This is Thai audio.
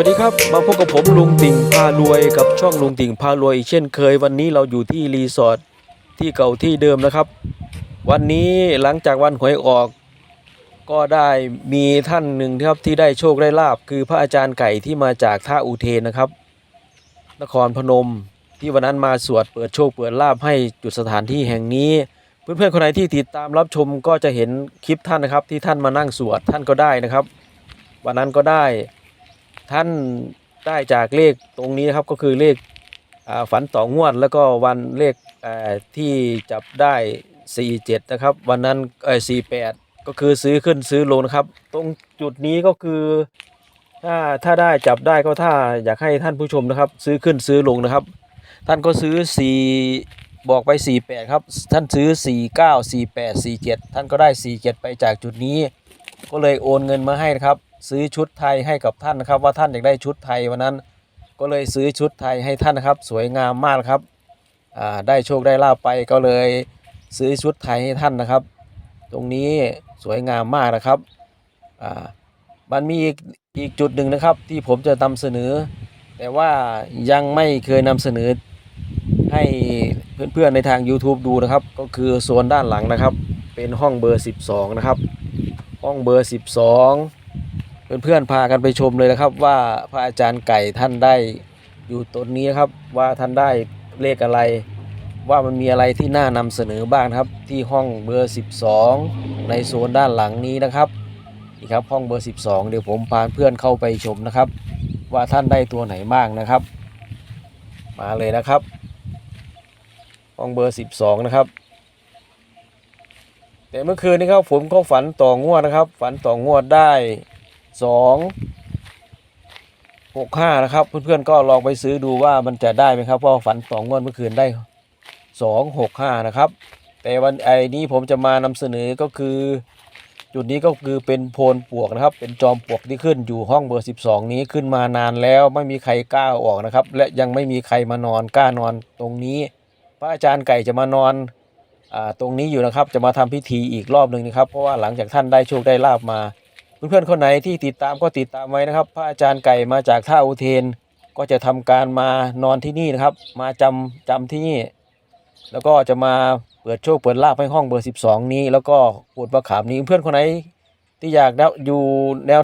วัสดีครับ มาพบกับผมลุงติ่งพารวยกับช่องลุงติ่งพารวยอีกเช่นเคย วันนี้เราอยู่ที่รีสอร์ทที่เก่าที่เดิมนะครับ วันนี้หลังจากวันหวยออก ก็ได้มีท่านหนึ่งครับที่ได้โชคได้ลาบคือพระอาจารย์ไก่ที่มาจากท่าอุเทนนะครับ นครพนมที่วันนั้นมาสวดเปิดโชคเปิดลาบให้จุดสถานที่แห่งนี้ เพื่อนๆคนไหนที่ติดตามรับชมก็จะเห็นคลิปท่านนะครับ ที่ท่านมานั่งสวดท่านก็ได้นะครับ วันนั้นก็ได้ ท่านได้จากเลขตรงนี้นะครับก็คือเลขฝันต่องวด แล้วก็วันเลขที่จับได้ 47 นะครับ วันนั้นเออ48 ก็คือซื้อขึ้นซื้อลงนะครับ ตรงจุดนี้ก็คือถ้าถ้าได้จับได้ก็ถ้าอยากให้ท่านผู้ชมนะครับ ซื้อขึ้นซื้อลงนะครับ ท่านก็ซื้อ 4 บอกไป 48 ครับ ท่านซื้อ 49 48 47 ท่านก็ได้ 47 ไปจากจุดนี้ ก็เลยโอนเงินมาให้นะครับ ซื้อชุดไทยให้กับท่านนะครับ ว่าท่านอยากได้ชุดไทยวันนั้น ก็เลยซื้อชุดไทยให้ท่านนะครับ สวยงามมากครับได้โชคได้ลาบไปก็เลยซื้อชุดไทยให้ท่านนะครับ ตรงนี้สวยงามมากนะครับมันมีอีกอีกจุดหนึ่งนะครับที่ผมจะนำเสนอ แต่ว่ายังไม่เคยนำเสนอให้เพื่อนๆในทาง YouTube ดูนะครับ ก็คือโซนด้านหลังนะครับ เป็นห้องเบอร์ 12 นะครับ ห้องเบอร์ 12 เพื่อนๆพากันไปชมเลยนะครับ ว่าพระอาจารย์ไก่ท่านได้อยู่ตนนี้ครับว่าท่านได้เลขอะไร ว่ามันมีอะไรที่น่านำเสนอบ้างครับ ที่ห้องเบอร์ 12 ในโซนด้านหลังนี้นะครับนี่ครับห้องเบอร์ 12 เดี๋ยวผมพาเพื่อนเข้าไปชมนะครับ ว่าท่านได้ตัวไหนบ้างนะครับ มาเลยนะครับ ห้องเบอร์ 12 นะครับแต่เมื่อคืนนี้ครับผมก็ฝันต่องวดนะครับ ฝันต่องวดได้ สองหกห้านะครับ เพื่อนๆก็ลองไปซื้อดูว่ามันจะได้ไหมครับเพราะฝันต่องงวดเมื่อคืนได้สองหกห้านะครับ แต่วันไอ้นี้ผมจะมานำเสนอก็คือ จุดนี้ก็คือเป็นโพนปวกนะครับ เป็นจอมปวกที่ขึ้นอยู่ห้องเบอร์12นี้ขึ้นมานานแล้วไม่มีใครกล้าออกนะครับ และยังไม่มีใครมานอนกล้านอนตรงนี้ พระอาจารย์ไก่จะมานอนอ่าตรงนี้อยู่นะครับ จะมาทำพิธีอีกรอบหนึ่งนะครับ เพราะว่าหลังจากท่านได้โชคได้ลาบมา เพื่อนๆคนไหนที่ติดตามก็ติดตามไว้นะครับ พระอาจารย์ไก่มาจากท่าอุเทน ก็จะทำการมานอนที่นี่นะครับ มาจำจำที่นี่ แล้วก็จะมาเปิดโชคเปิดลาบให้ห้องเบอร์ 12 นี้ แล้วก็ปวดประขามนี้เพื่อนคนไหนที่อยากได้อยู่แนว